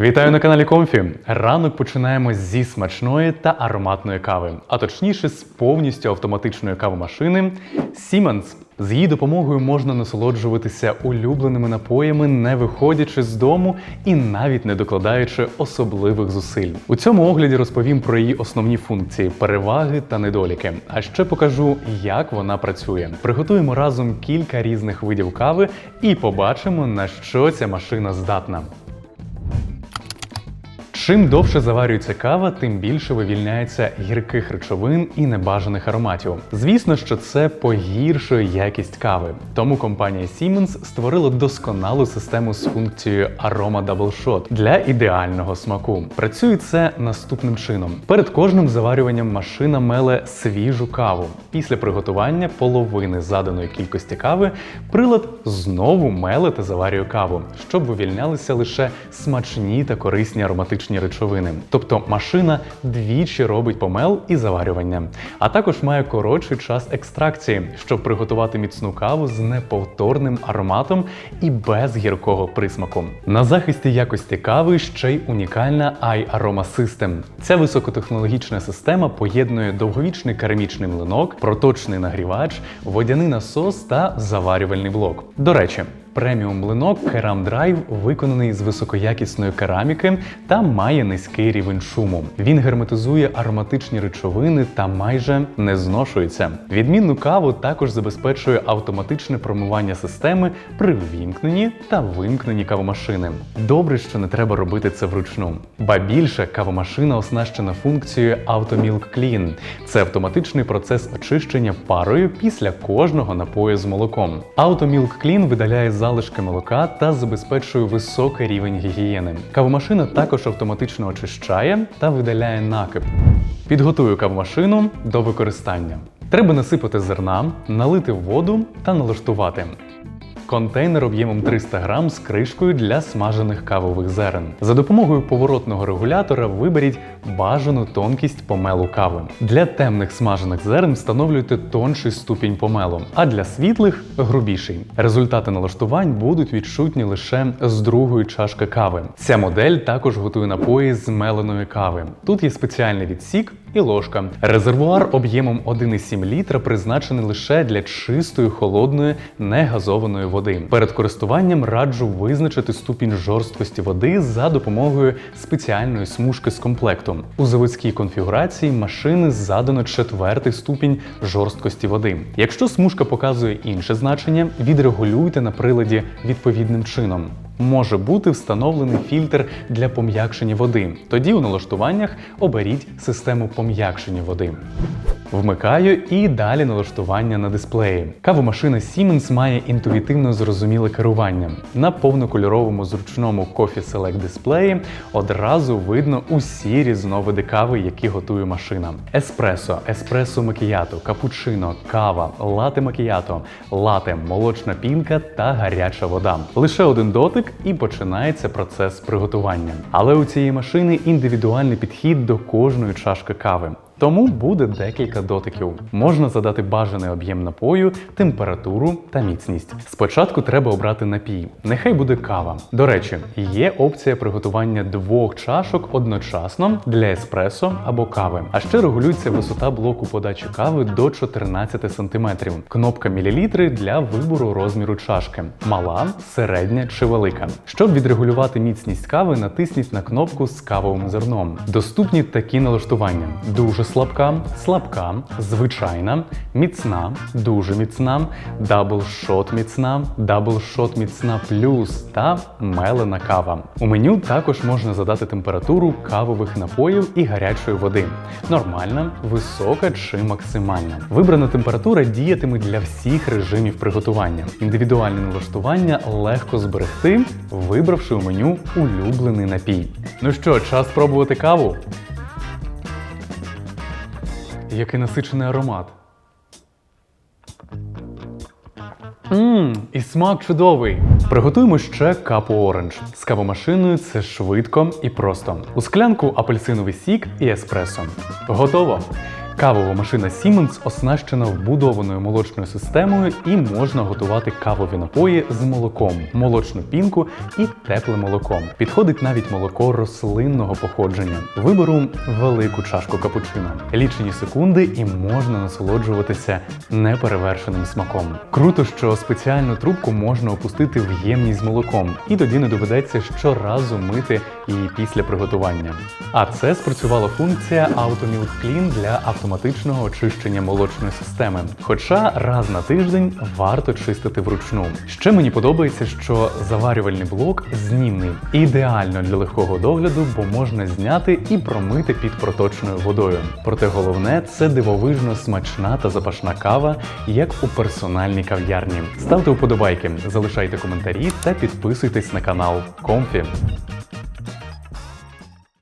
Вітаю на каналі Комфі. Ранок починаємо зі смачної та ароматної кави, а точніше з повністю автоматичної кавомашини Siemens. З її допомогою можна насолоджуватися улюбленими напоями, не виходячи з дому і навіть не докладаючи особливих зусиль. У цьому огляді розповім про її основні функції, переваги та недоліки. А ще покажу, як вона працює. Приготуємо разом кілька різних видів кави і побачимо, на що ця машина здатна. Чим довше заварюється кава, тим більше вивільняється гірких речовин і небажаних ароматів. Звісно, що це погіршує якість кави. Тому компанія Siemens створила досконалу систему з функцією Aroma Double Shot для ідеального смаку. Працює це наступним чином: перед кожним заварюванням машина меле свіжу каву. Після приготування половини заданої кількості кави прилад знову меле та заварює каву, щоб вивільнялися лише смачні та корисні ароматичні речовини. Тобто машина двічі робить помел і заварювання, а також має коротший час екстракції, щоб приготувати міцну каву з неповторним ароматом і без гіркого присмаку. На захисті якості кави ще й унікальна iAroma System. Ця високотехнологічна система поєднує довговічний керамічний млинок, проточний нагрівач, водяний насос та заварювальний блок. До речі. Преміум млинок Keram Drive виконаний з високоякісної кераміки та має низький рівень шуму. Він герметизує ароматичні речовини та майже не зношується. Відмінну каву також забезпечує автоматичне промивання системи при ввімкненні та вимкненні кавомашини. Добре, що не треба робити це вручну. Ба більше кавомашина оснащена функцією AutoMilk Clean. Це автоматичний процес очищення парою після кожного напою з молоком. AutoMilk Clean видаляє залишки молока та забезпечує високий рівень гігієни. Кавомашина також автоматично очищає та видаляє накип. Підготую кавомашину до використання. Треба насипати зерна, налити воду та налаштувати. Контейнер об'ємом 300 грам з кришкою для смажених кавових зерен. За допомогою поворотного регулятора виберіть бажану тонкість помелу кави. Для темних смажених зерен встановлюйте тонший ступінь помелу, а для світлих грубіший. Результати налаштувань будуть відчутні лише з другої чашки кави. Ця модель також готує напої з меленої кави. Тут є спеціальний відсік і ложка. Резервуар об'ємом 1,7 літра призначений лише для чистої холодної негазованої води. Перед користуванням раджу визначити ступінь жорсткості води за допомогою спеціальної смужки з комплекту. У заводській конфігурації машини задано четвертий ступінь жорсткості води. Якщо смужка показує інше значення, відрегулюйте на приладі відповідним чином. Може бути встановлений фільтр для пом'якшення води. Тоді у налаштуваннях оберіть систему пом'якшення води. Вмикаю і далі налаштування на дисплеї. Кавомашина Siemens має інтуїтивно зрозуміле керування. На повнокольоровому зручному Coffee Select дисплеї одразу видно усі різновиди кави, які готує машина: еспресо, еспресо макіято, капучино, кава, лате макіято, лате, молочна пінка та гаряча вода. Лише один дотик і починається процес приготування. Але у цієї машини індивідуальний підхід до кожної чашки кави. Тому буде декілька дотиків. Можна задати бажаний об'єм напою, температуру та міцність. Спочатку треба обрати напій. Нехай буде кава. До речі, є опція приготування двох чашок одночасно для еспресо або кави. А ще регулюється висота блоку подачі кави до 14 см. Кнопка мілілітри для вибору розміру чашки: мала, середня чи велика. Щоб відрегулювати міцність кави, натисніть на кнопку з кавовим зерном. Доступні такі налаштування: дуже слабка, слабка, звичайна, міцна, дуже міцна, даблшот міцна, даблшот міцна плюс та мелена кава. У меню також можна задати температуру кавових напоїв і гарячої води. Нормальна, висока чи максимальна. Вибрана температура діятиме для всіх режимів приготування. Індивідуальне налаштування легко зберегти, вибравши у меню улюблений напій. Ну що, час спробувати каву? Який насичений аромат. Ммм, і смак чудовий. Приготуємо ще капу оранж. З кавомашиною це швидко і просто. У склянку апельсиновий сік і еспресо. Готово! Кавова машина Siemens оснащена вбудованою молочною системою і можна готувати кавові напої з молоком, молочну пінку і тепле молоко. Підходить навіть молоко рослинного походження. Виберу велику чашку капучино. Лічені секунди і можна насолоджуватися неперевершеним смаком. Круто, що спеціальну трубку можна опустити в ємність з молоком, і тоді не доведеться щоразу мити її після приготування. А це спрацювала функція AutoMilk Clean для автоматичного очищення молочної системи. Хоча раз на тиждень варто чистити вручну. Ще мені подобається, що заварювальний блок знімний, ідеально для легкого догляду, бо можна зняти і промити під проточною водою. Проте головне це дивовижно смачна та запашна кава, як у персональній кав'ярні. Ставте вподобайки, залишайте коментарі та підписуйтесь на канал Комфі.